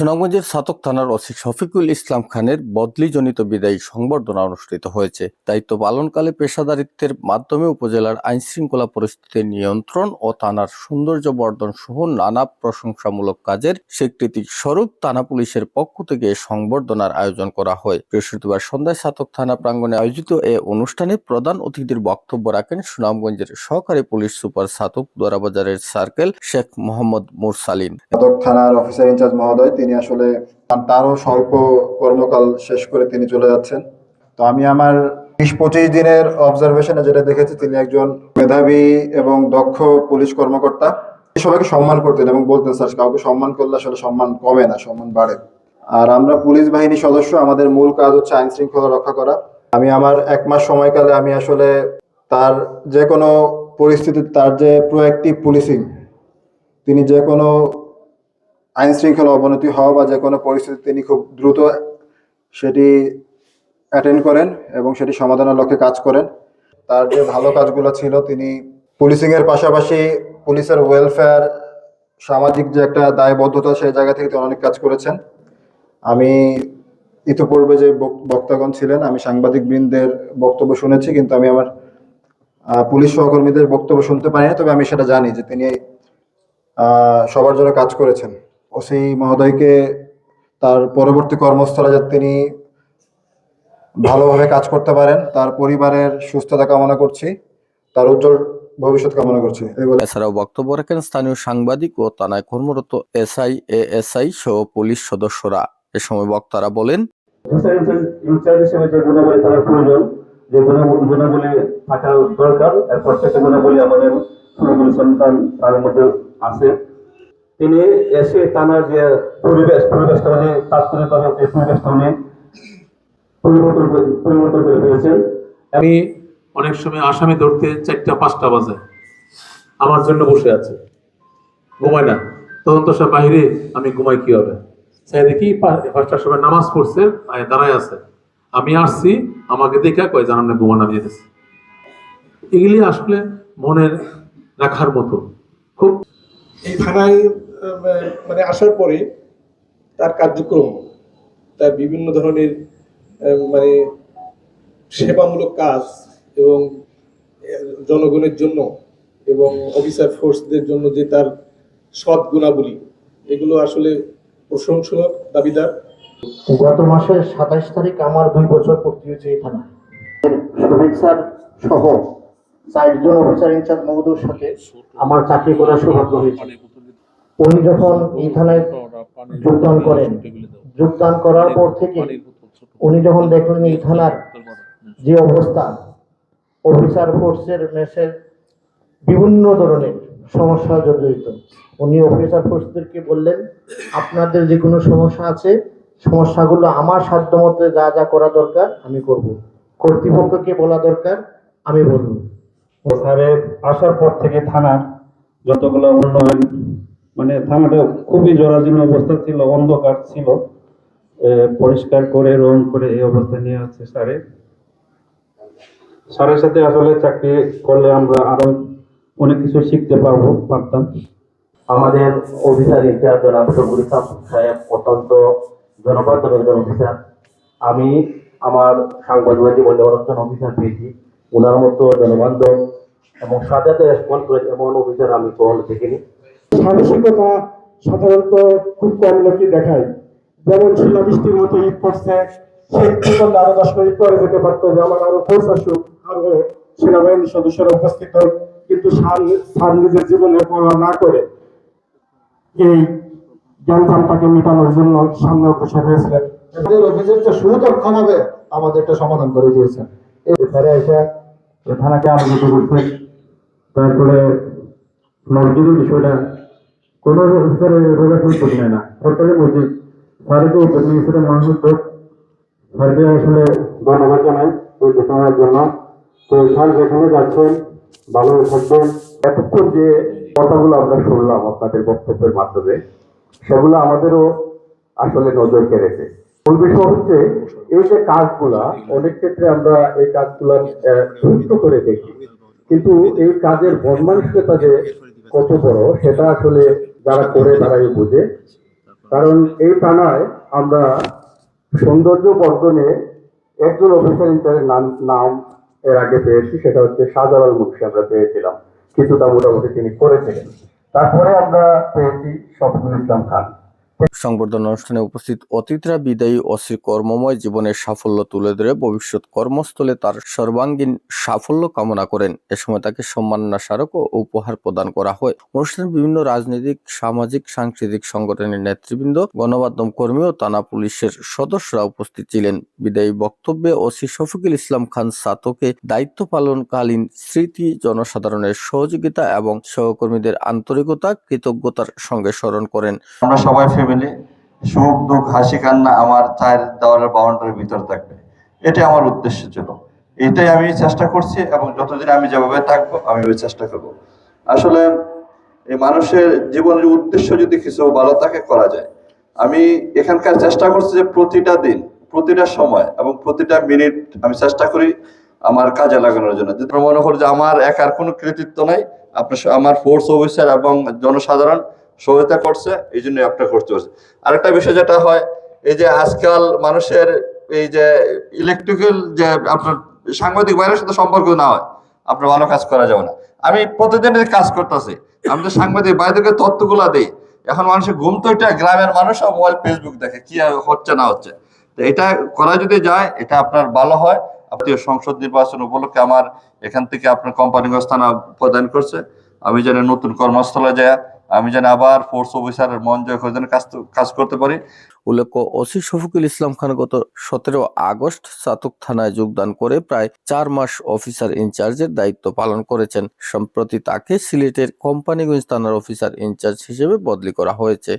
সুনামগঞ্জের সাতক থানার ওসি শফিকুল ইসলাম খানের বদলিজনিত বিদায়ী সংবর্ধনা অনুষ্ঠিত হয়েছে। দায়িত্ব পালনকালে পেশাদারিত্বের মাধ্যমে উপজেলার আইন শৃঙ্খলা পরিস্থিতি নিয়ন্ত্রণ ও থানার সৌন্দর্য বর্ধন সহ নানা প্রশংসামূলক কাজের স্বীকৃতি স্বরূপ থানা পুলিশের পক্ষ থেকে সংবর্ধনার আয়োজন করা হয়। বৃহস্পতিবার সন্ধ্যায় সাতক থানা প্রাঙ্গণে আয়োজিত এ অনুষ্ঠানে প্রধান অতিথির বক্তব্য রাখেন সুনামগঞ্জের সহকারী পুলিশ সুপার সাতক দোয়ারাবাজারের সার্কেল শেখ মোহাম্মদ মুরসালিন। থানার অফিসার ইনচার্জ মহোদয়, তিনি আসলে তারও স্বল্প কর্মকাল শেষ করে তিনি চলে যাচ্ছেন। তো আমি আমার বিশ পঁচিশ দিনের অবজারভেশনে যেটা দেখেছি, তিনি একজন মেধাবী এবং দক্ষ পুলিশ কর্মকর্তা। সবাইকে সম্মান করতেন এবং বলতেন, স্যার, কাউকে সম্মান করলে আসলে সম্মান কমে না, সম্মান বাড়ে। আর আমরা পুলিশ বাহিনীর সদস্য, আমাদের মূল কাজ হচ্ছে আইন শৃঙ্খলা রক্ষা করা। আমি আমার এক মাস সময়কালে আমি আসলে তার যে কোনো পরিস্থিতি তার যে প্রোঅ্যাক্টিভ পুলিশিং তিনি যে কোনো আইন শৃঙ্খলা অবনতি হওয়া বা যে কোনো পরিস্থিতি তিনি খুব দ্রুত সেটি অ্যাটেন্ড করেন এবং সেটি সমাধানের লক্ষ্যে কাজ করেন। তার যে ভালো কাজগুলো ছিল, তিনি পুলিশিংয়ের পাশাপাশি পুলিশের ওয়েলফেয়ার সামাজিক যে একটা দায়বদ্ধতা, সেই জায়গা থেকে তিনি অনেক কাজ করেছেন। আমি ইতিপূর্বে যে বক- বক্তাগণ ছিলেন, আমি সাংবাদিক বৃন্দের বক্তব্য শুনেছি, কিন্তু আমি আমার পুলিশ সহকর্মীদের বক্তব্য শুনতে পারিনি, তবে আমি সেটা জানি যে তিনি সবার জন্য কাজ করেছেন। ওসি মহোদয়কে তার পরবর্তী কর্মস্থলে যাতে তিনি ভালোভাবে কাজ করতে পারেন তার পরিবারের সুস্থতা কামনা করছি তার উজ্জ্বল ভবিষ্যৎ কামনা করছি। এই বলে এছাড়াও বক্তব্য রাখেন স্থানীয় সাংবাদিক ও থানায় কর্মরত এসআই এএসআই সহ পুলিশ সদস্যরা। এ সময় বক্তারা বলেন যে গুণাবলী থাকা দরকার প্রত্যেকটা গুণাবলী আমাদের সন্তান তার মধ্যে আছে। তিনি এসে টানার যে পরিবেশ পরিবেশটা উনি তাৎক্ষণিকভাবে এই পরিবেশটা উনি পরিবর্তন করে- পরিবর্তন করে ফেলেছেন। আমি অনেক সময় আসামি ধরতে চারটা পাঁচটা বাজে। আমার জন্য বসে আছে। ঘুমায় না। তদন্ত সব বাইরে আমি ঘুমাই কি হবে চাই দেখি পাঁচটার সময় নামাজ পড়ছে দাঁড়ায় আছে। আমি আসছি আমাকে দেখে কয় জানান না ঘুমান আমি যেতেছি। এগুলি আসলে মনের রাখার মতো। খুব এই মানে আসার পরে তার কার্যক্রম তার বিভিন্ন ধরনের মানে সেবামূলক কাজ এবং জনগণের জন্য এবং অফিসার ফোর্সদের জন্য যে তার সৎ গুণাবলী এগুলো আসলে প্রশংসনীয় দাবিদার। গত মাসের সাতাইশ তারিখ আমার দুই বছর পূর্তি হয়েছে এই থানা শহীদ স্যার সহ চারজন অফিসার ইনচার্জ মহোদয়ের সাথে আমার চাকরি করার সৌভাগ্য হয়েছে। উনি যখন এই থানায় যোগদান করেন, যোগদান করার পর থেকে উনি যখন দেখলেন এই থানার যে অবস্থা, অফিসার ফোর্সের, মেসের বিভিন্ন ধরনের সমস্যা জড়িত উনি অফিসার ফোর্সদেরকে বললেন, আপনাদের যে কোনো সমস্যা আছে, সমস্যাগুলো আমার সাধ্য মতো যা যা করা দরকার আমি করব। কর্তৃপক্ষকে বলা দরকার, আমি বলব। স্যারের আসার পর থেকে থানার যতগুলো উন্নয়ন মানে থানাটা খুবই জরাজীর্ণ অবস্থা ছিল, অন্ধকার ছিল। পরিষ্কার করে, রং করে এই অবস্থা নিয়ে আছে স্যারে। স্যারের সাথে আসলে চাকরি করলে আমরা আরও অনেক কিছু শিখতে পারব, পারতাম। আমাদের অফিসার ইনচার্জ জনাব ইসলাম সাহেব অত্যন্ত জনবান্ধব একজন অফিসার। আমি আমার সাংবাদিক জীবনে একজন অফিসার পেয়েছি। ওনার মতো জনবান্ধব এবং সাথে রেসপন্ড করে এমন অফিসার আমি কখনো দেখিনি। সাহসিকতা সাধারণত খুব কম লোকই দেখায়। যেমন শিলাবৃষ্টির মতো ঈদ পড়ছে সেই করলে আরও দশ মিনিট পরে যেতে পারতো যে আমার আরও ফোর্স আসুক আরও সেনাবাহিনীর সদস্যরা উপস্থিত হোক। কিন্তু সার সার নিজের জীবনের পরোয়া না করে এই জ্ঞানধামটাকে মেটানোর জন্য সামনে অগ্রসর হয়েছিলেন। আমাদের অফিসের যে সুদক্ষম হবে আমাদের একটা সমাধান করে দিয়েছেন। স্যারে এসে থানাকে আলোচিত করছেন তারপরে মসজিদের বিষয়টা কোনো না। আসলে জানাই তো যেখানে এতক্ষণ যে কথাগুলো আমরা শুনলাম আপনাদের বক্তব্যের মাধ্যমে, সেগুলো আমাদেরও আসলে নজর কেড়েছে। মূল বিষয় হচ্ছে, এই যে কাজগুলা, অনেক ক্ষেত্রে আমরা এই কাজগুলা দ্রুত করে দেখি। কিন্তু এই কাজের বনমানসিকতা যে কত বড়, সেটা আসলে যারা করে তারাই বোঝে। কারণ এই থানায় আমরা সৌন্দর্য বর্ধনে একজন অফিসার ইনচার্জের নাম নাম এর আগে পেয়েছি, সেটা হচ্ছে শাহজালাল মুখী আমরা পেয়েছিলাম। কিছুটা মোটামুটি তিনি করেছিলেন। তারপরে আমরা পেয়েছি শফিকুল ইসলাম খান। সংবর্ধনা অনুষ্ঠানে উপস্থিত অতিথিরা বিদায়ী অসির কর্মময় জীবনের সাফল্য তুলে ধরে ভবিষ্যৎ কর্মস্থলে তার সর্বাঙ্গীন সাফল্য কামনা করেন। এ সময় তাকে সম্মাননা স্মারক ও উপহার প্রদান করা হয়। অনুষ্ঠানে বিভিন্ন রাজনৈতিক, সামাজিক, সাংস্কৃতিক সংগঠনের নেতৃবৃন্দ, গণমাধ্যম কর্মী ও থানা পুলিশের সদস্যরা উপস্থিত ছিলেন। বিদায়ী বক্তব্যে ওসি শফিকুল ইসলাম খান সাতকে দায়িত্ব পালনকালীন স্মৃতি, জনসাধারণের সহযোগিতা এবং সহকর্মীদের আন্তরিকতা, কৃতজ্ঞতার সঙ্গে স্মরণ করেন। আমরা সবাই ফ্যামিলি সুখ, দুঃখ, হাসি, কান্না আমার চায়ের দেওয়ালের বাউন্ডারির ভিতর থাকবে। এটাই আমার উদ্দেশ্য ছিল। এটাই আমি চেষ্টা করছি এবং যতদিন আমি যেভাবে থাকব, আমি ওই চেষ্টা করব। আসলে এই মানুষের জীবনের উদ্দেশ্য যদি কিছু ভালো থাকে, করা যায়। আমি এখানকার চেষ্টা করছি যে প্রতিটা দিন, প্রতিটা সময় এবং প্রতিটা মিনিট আমি চেষ্টা করি আমার কাজে লাগানোর জন্য। যদি মনে করি যে আমার একার কোনো কৃতিত্ব নাই, আপনার আমার ফোর্স অফিসার এবং জনসাধারণ সহায়তা করছে, এই জন্য আপনার করতে পারছে আরেকটা বিষয় যেটা হয়, এই যে আজকাল মানুষের এই যে ইলেকট্রিক্যাল যে আপনার সাংবাদিক বাইরের সাথে সম্পর্ক না হয়, আপনার ভালো কাজ করা যাবে না। আমি প্রতিদিন কাজ করতেছি, আমি তো সাংবাদিক বাইরেকে তথ্যগুলা দিই। এখন মানুষের ঘুম তো এটা, গ্রামের মানুষ মোবাইল ফেসবুক দেখে, কি হচ্ছে না হচ্ছে। তো এটা করা যদি যায়, এটা আপনার ভালো হয়। আপনি সংসদ নির্বাচন উপলক্ষে আমার এখান থেকে আপনার কোম্পানিগঞ্জ থানা প্রদান করছে। আমি যেন নতুন কর্মস্থলে যায় আমি যেন আবার ফোর্স অফিসারের মন জয় করে কাজ করতে পারি। উল্লেখ্য, ওসি শফিকুল ইসলাম খান গত সতেরো আগস্ট সাতক থানায় যোগদান করে প্রায় চার মাস অফিসার ইনচার্জের দায়িত্ব পালন করেছেন। সম্প্রতি তাকে সিলেটের কোম্পানিগঞ্জ থানার অফিসার ইনচার্জ হিসেবে বদলি করা হয়েছে।